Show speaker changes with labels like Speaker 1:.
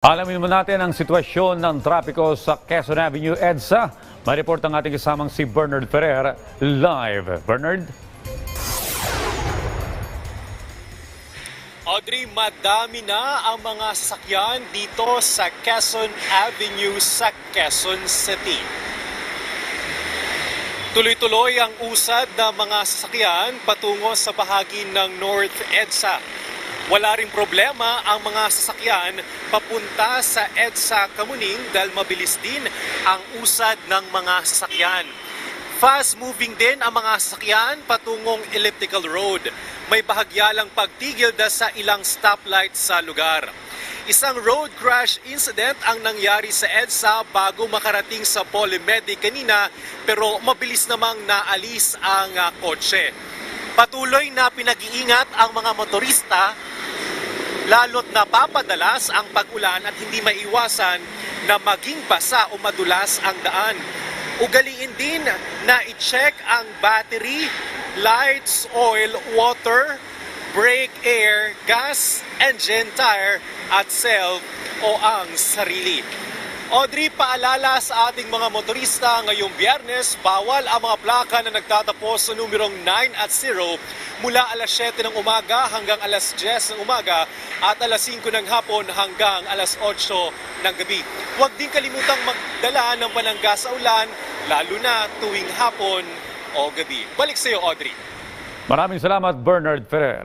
Speaker 1: Alamin mo natin ang sitwasyon ng trapiko sa Quezon Avenue, EDSA. May report ang ating kasamang si Bernard Ferrer live. Bernard?
Speaker 2: Audrey, madami na ang mga sasakyan dito sa Quezon Avenue sa Quezon City. Tuloy-tuloy ang usad ng mga sasakyan patungo sa bahagi ng North EDSA. Wala ring problema ang mga sasakyan papunta sa EDSA Kamuning dahil mabilis din ang usad ng mga sasakyan. Fast moving din ang mga sasakyan patungong elliptical road. May bahagyalang pagtigil dahil sa ilang stoplight sa lugar. Isang road crash incident ang nangyari sa EDSA bago makarating sa Polymedi kanina pero mabilis namang naalis ang ah, kotse. Patuloy na pinag-iingat ang mga motorista lalo't napapadalas ang pag-ulan at hindi maiwasan na maging basa o madulas ang daan. Ugaliin din na i-check ang battery, lights, oil, water, brake, air, gas, engine, tire at self o ang sarili. Audrey, paalala sa ating mga motorista ngayong biyernes, bawal ang mga plaka na nagtatapos sa numerong 9 at 0 mula alas 7 ng umaga hanggang alas 10 ng umaga at alas 5 ng hapon hanggang alas 8 ng gabi. Huwag din kalimutang magdala ng panangga sa ulan, lalo na tuwing hapon o gabi. Balik sa iyo, Audrey.
Speaker 1: Maraming salamat, Bernard Ferrer.